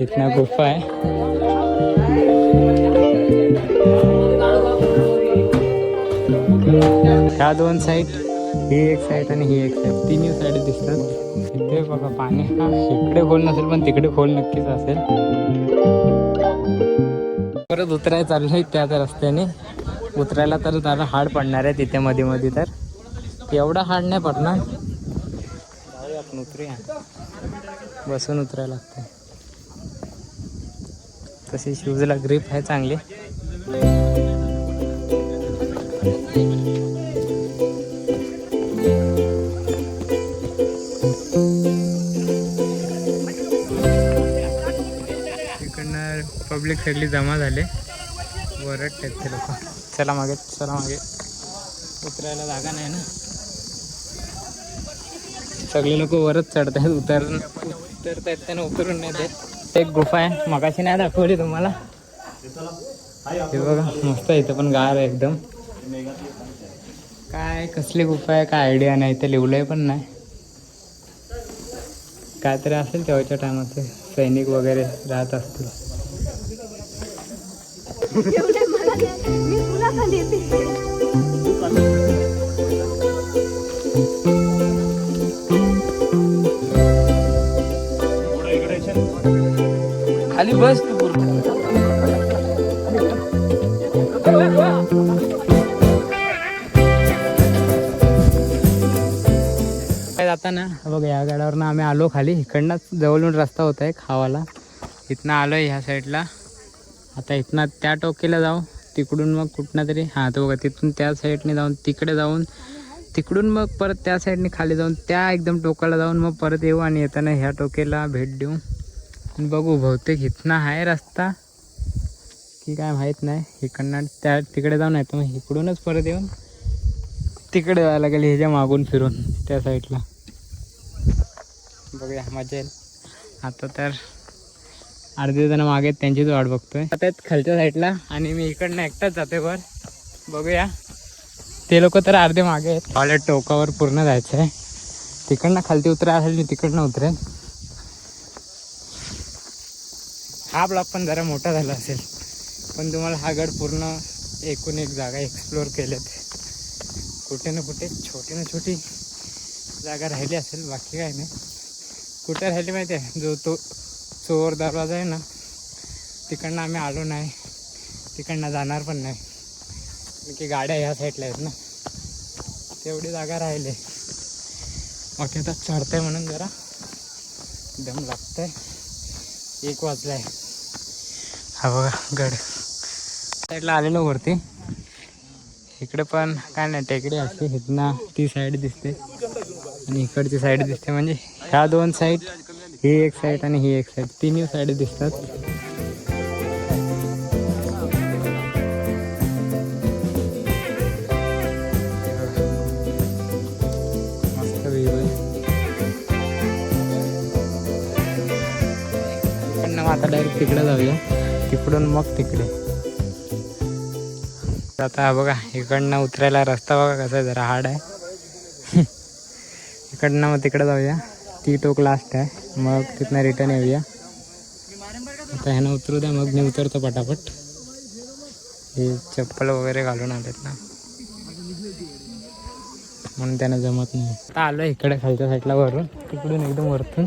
इथनं गुफा आहे. ह्या दोन साईड ही एक साईड आणि ही एक साईड तिन्ही साईड दिसतात. इथे बघा पाणी. हा इकडे खोल नसेल पण तिकडे खोल नक्कीच असेल. परत उतरायला चाललोय त्या रस्त्याने. उतरायला तर जरा हाड पडणार आहे तिथे मध्ये मध्ये तर. एवढा हाड नाही पडणार. आपण उतरूया. बसून उतरायला लागतंय. तशी शूजला ग्रीप आहे चांगली. इकडनं पब्लिक सगळी जमा झाले. वरट आहेत ते लोक. चला मागे चला मागे. उतरायला जागा नाही ना. सगळे लोक वरच चढत आहेत उतर उतरत आहेत त्यांना उतरून नाही देत. एक गुफा आहे. मगाशी नाही दाखवली तुम्हाला. हे बघा मस्त आहे इथं पण गार आहे एकदम. काय कसली गुफा आहे? काय आयडिया नाही इथे लिवलंय पण नाही. काहीतरी असेल तेव्हाच्या टायमात सैनिक वगैरे राहत असतील. मला खाली बस. तू काय जाता ना बघ या गाड्यावरनं आम्ही आलो खाली. इकडनंच जवळून रस्ता होता आहे खावाला. इथनं आलो ह्या साईडला. आता इथनं त्या टोकेला जाऊ. तिकडून मग कुठनं तरी. हां तो बघा तिथून त्या साईडने जाऊन तिकडे जाऊन तिकडून मग परत त्या साईडने खाली जाऊन त्या एकदम टोकाला जाऊन मग परत येऊ आणि येताना ह्या टोकेला भेट देऊ. बघू बहुतेक इथनं आहे रस्ता. की काय माहीत नाही. इकडनं त्या तिकडे जाऊन येतो मग. इकडूनच परत येऊन तिकडे जायला लागेल ह्याच्या मागून फिरून त्या साईडला. बघूया मजा येईल. आता तर अर्धे जण मागे आहेत, त्यांचीच वाट बघतोय. आता खालच्या साईडला आणि मी इकडनं एकटाच जाते वर. बघूया. ते लोक तर अर्धे मागे आहेत. टोकावर पूर्ण जायचं आहे तिकडनं खालती उतरा असेल मी तिकडनं उतरेन हा ब्लॉक पण जरा मोठा झाला असेल. पण तुम्हाला हा गड पूर्ण एकूण एक जागा एक्सप्लोअर केल्यात. कुठे ना कुठे छोटी ना छोटी जागा राहिली असेल बाकी काय नाही. कुठे राहिली माहिती आहे? जो तो चोर दरवाजा आहे ना तिकडनं आम्ही आलो नाही. तिकडनं जाणार पण नाही. की गाड्या ह्या साईडला आहेत ना. तेवढी जागा राहिली. बाकी आता चढतंय म्हणून जरा. दम लागतंय. एक वाजलाय. हा बघा गड. साईडला आलेलो वरती. इकडे पण काय नाही टेकडी असते. इथनं ती साईड दिसते. आणि इकडची साईड दिसते म्हणजे ह्या दोन साईड ही एक साईड आणि ही एक साईड तिन्ही साईड दिसतात. मस्त व्ह्यू आहे. आता डायरेक्ट तिकडे जाऊया. इकडून मग तिकडे. आता बघा इकडनं उतरायला रस्ता बघा कसा आहे जरा हार्ड आहे. इकडनं मग तिकडे जाऊया. ती टोक लास्ट आहे. मग तिथनं रिटर्न येऊया. आता ह्यानं उतरू द्या मग मी उतरतो पटापट. हे चप्पल वगैरे घालून आलेत ना. म्हणून त्यांना जमत नाही. आता आलो इकडे खालच्या साईडला वरून. तिकडून एकदम वरतून.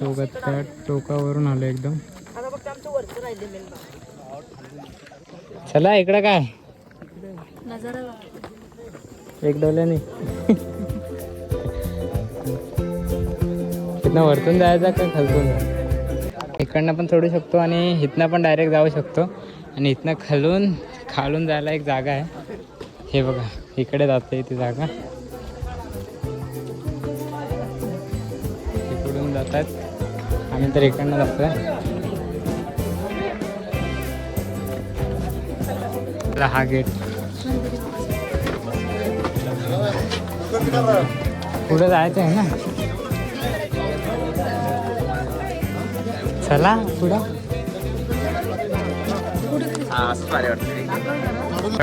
टोकात टोकावरून आलो एकदम. चला इकडं काय? एक डोल्याने. इथनं वरतून जायचं का खालतून? इकडनं पण सोडू शकतो आणि इथनं पण डायरेक्ट जाऊ शकतो. आणि इथनं खालून खालून जायला एक जागा आहे. हे बघा इकडे जाते ती जागा. इकडून जातात आम्ही तर इकडनं जातोय. आपला हा गेट पुढे जायचं आहे ना? चला पुढं.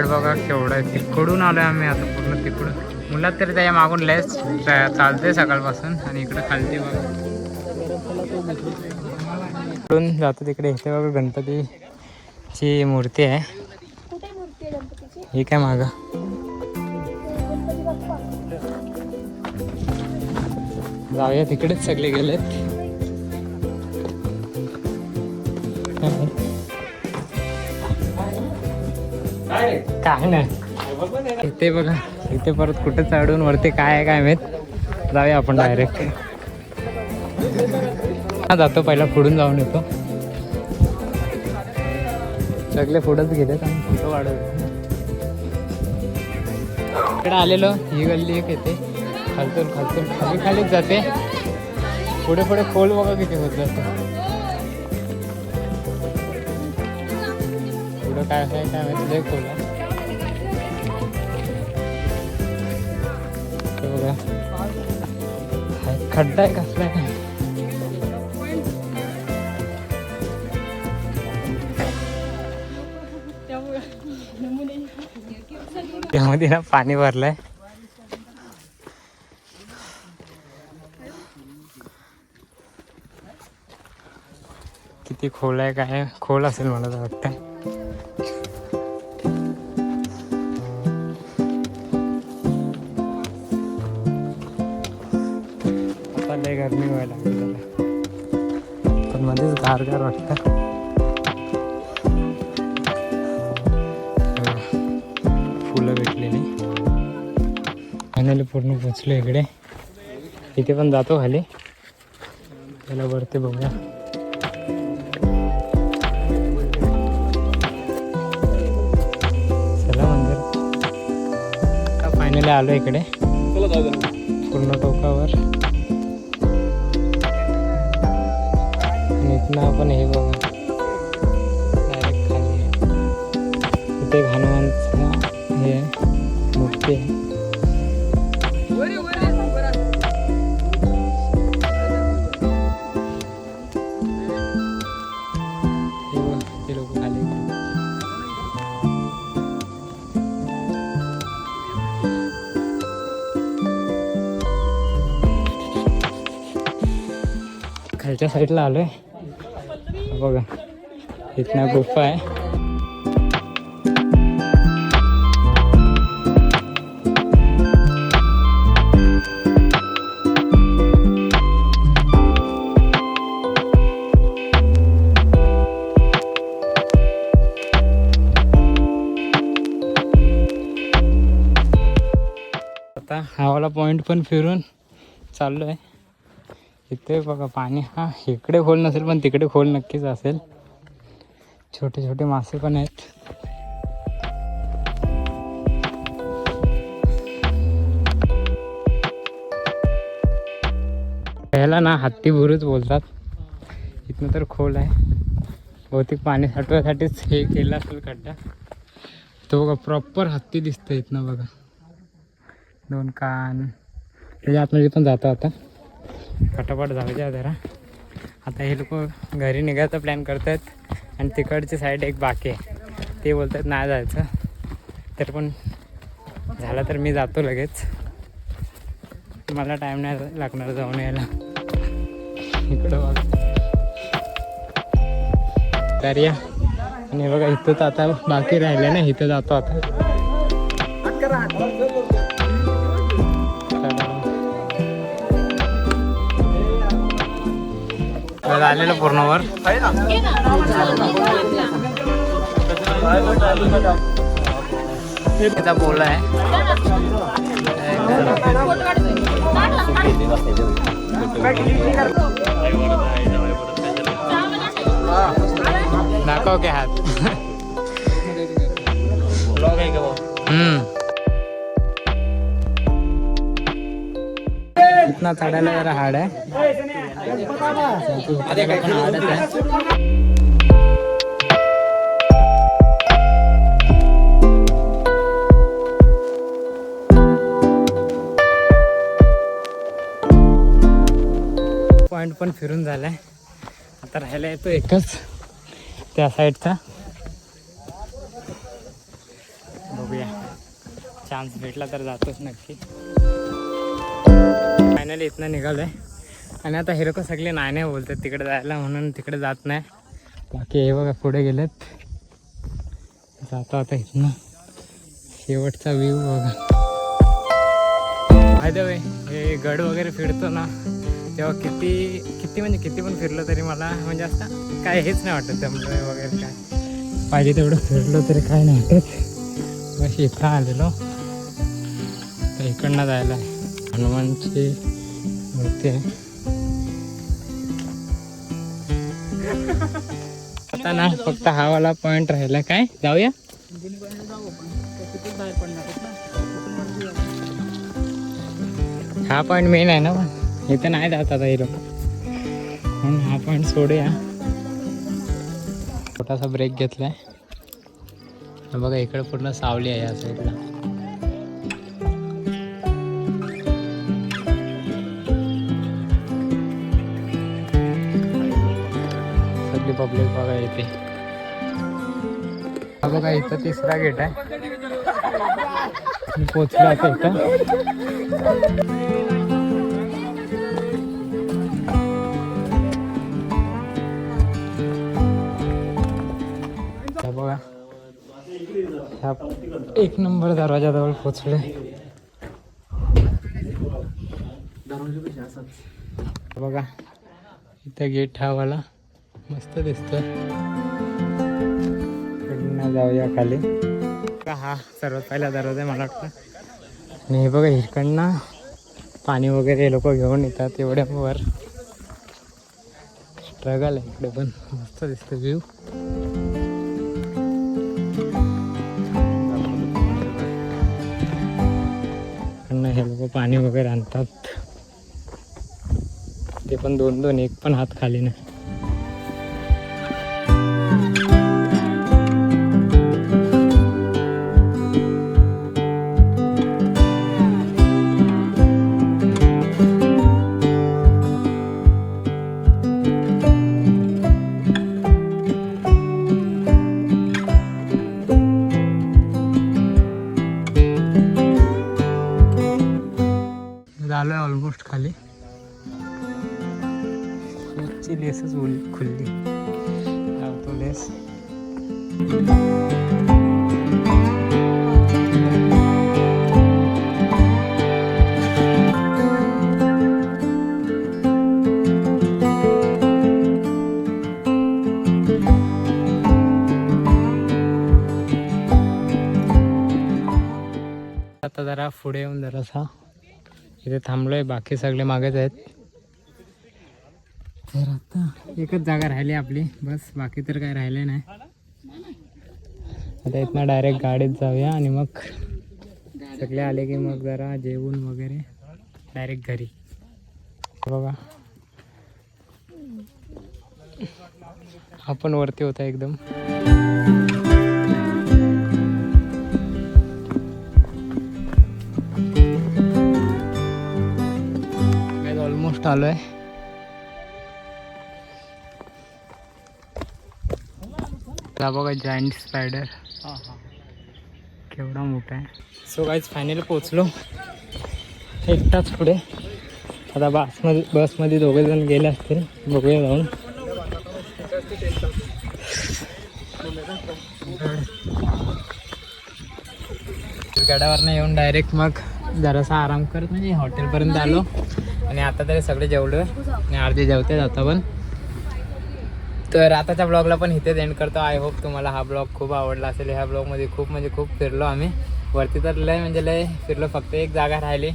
बघा केवढा आहे. तिकडून आलोय आम्ही आता पूर्ण तिकडून. मुलात तरी त्याच्या मागून लयच चालते सकाळपासून आणि इकडे खालती बघा. इकडून जातो तिकडे. इथे बघा गणपतीची मूर्ती आहे. मूर्ती आहे गणपतीची ही काय मागं? जाऊया तिकडेच सगळे गेलेत. काय नाही. इथे बघा इथे परत कुठे चढून वरती काय आहे काय माहीत. जाऊया आपण डायरेक्ट जातो पहिला पुढून जाऊन येतो. सगळे पुढंच घेते आणि फोटो वाढवले इकडे आलेलो ही गल्ली एक येते. खालतून खालतून खाली खालीच जाते. पुढे पुढे खोल बघा किती होत जातो. पुढं काय आहे काय माहिती लय खोल बघा. खड्डा आहे कसला काय त्यामध्ये ना पाणी भरलंय. किती खोल आहे काय? खोल असेल मला तर वाटतं. आता गरमी व्हायला लागली त्याला. पण मध्येच गार गार वाटतं. फायनली पूर्ण पोचलो इकडे. इथे पण जातो खाली. त्याला वरती बघूया. चला मंदिर. फायनली आलो इकडे. पूर्ण टोकावर. आणि इथनं आपण हे बघा. डायरेक्ट खाली. इथे हनुमानचं हे मूर्ती आहे. खालच्या साईडला आलोय. बघा इथनं गुफा आहे. आता हावाला पॉईंट पण फिरून चाललो आहे इथे बघा पाणी हा इकडे खोल नसेल पण तिकडे खोल नक्कीच असेल. छोटे छोटे मासे पण आहेत. पहिला ना हत्ती भुरूच बोलतात. इथनं तर खोल आहे. बहुतेक पाणी साठवण्यासाठीच हे केलं असेल खड्डा. तो बघा प्रॉपर हत्ती दिसतं इथनं बघा. दोन कान. त्याच्या आतमध्ये पण जातो आता. फटाफट जाऊ द्या जरा. आता हे लोक घरी निघायचा प्लॅन करत आहेत आणि तिकडची साईड एक बाकी आहे. ते बोलतात नाही जायचं. तर पण झालं तर मी जातो लगेच. मला टाईम नाही लागणार जाऊन यायला. इकडं बघा. तर या. आणि बघा इथं तर आता बाकी राहिलं ना इथं जातो आता. तर आलेलं पूर्णवर. त्याचा बोला आहे. दाखव के हात. हम्म. इतना चढायला जरा हाड आहे. आहे पॉईंट पण फिरून झालाय. आता राहायला येतो एकच. त्या साईडचा. बघूया. चान्स भेटला तर जातोच नक्की. फायनली इथनं निघालोय. आणि आता हे लोक सगळे नाही नाही बोलतात तिकडे जायला म्हणून तिकडे जात नाही. बाकी हे बघा पुढे गेलेत. जातो आता इथनं. शेवटचा व्ह्यू बघा. फायदा वे हे गड वगैरे फिरतो ना तेव्हा किती किती म्हणजे किती पण फिरलो तरी मला म्हणजे असं काय हेच नाही वाटत त्यामुळे वगैरे काय. पाहिजे तेवढं फिरलो तरी काय नाही वाटत. बस इथं आलेलो. तर इकडनं जायला हनुमानची मूर्ती आहे. आता ना फक्त हा वाला पॉइंट राहिला काय? जाऊया? हा पॉइंट मेन आहे ना पण इथं नाही जात आता हे लोक. म्हणून हा पॉइंट सोडूया. छोटासा ब्रेक घेतलाय. बघा इकडे पूर्ण सावली आहे या साईडला पब्लिक बघा येते बघा इथं तिसरा गेट आहे. पोचलो आता इथं. बघा. ह्या एक नंबर दरवाजाजवळ पोचले बघा इथं गेट हा वाला मस्त दिसतोय. जाऊया खाली. का हा सर्वात पहिला दरवाजा आहे मला वाटतं. आणि हे बघा इकडनं पाणी वगैरे लोक घेऊन येतात एवढ्या वर. स्ट्रगल आहे इकडे पण. मस्त दिसतं व्ह्यू हे लोक पाणी वगैरे आणतात. ते पण दोन दोन एक पण हात खाली नाही. जरा पुढे येऊन जरासा. इथे थांबलोय बाकी सगळे मागेच आहेत. तर आता एकच जागा राहिली आपली बस बाकी तर काय राहिले नाही. आता इथनं डायरेक्ट गाडीत जाऊया आणि मग सगळे आले की मग जरा जेवून वगैरे डायरेक्ट घरी. बघा. आपण वरती होता एकदम. ऑलमोस्ट आलोय हा बघा जॉईंट स्पायडर केवढा मोठा आहे. सो गाईज फायनली पोचलो एकटाच पुढे. आता बसमध्ये बसमध्ये दोघे जण गेले असतील. बघूया जाऊन. गडावरनं येऊन डायरेक्ट मग जरासा आराम करत म्हणजे हॉटेलपर्यंत आलो. आणि आता तरी सगळे जेवलो आणि अर्धे जेवते आता पण. तर आताच्या ब्लॉगला पण इथेच एंड करतो. आय होप तुम्हाला हा ब्लॉग खूप आवडला असेल. ह्या ब्लॉगमध्ये खूप म्हणजे खूप फिरलो आम्ही. वरती तर लय म्हणजे लय फिरलो फक्त एक जागा राहिली.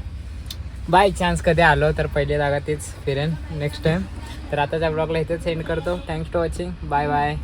बाय चान्स कधी आलो तर पहिली जागा तीच फिरेन. नेक्स्ट टाईम तर आताच्या ब्लॉगला इथेच सेंड करतो. Thanks to watching bye bye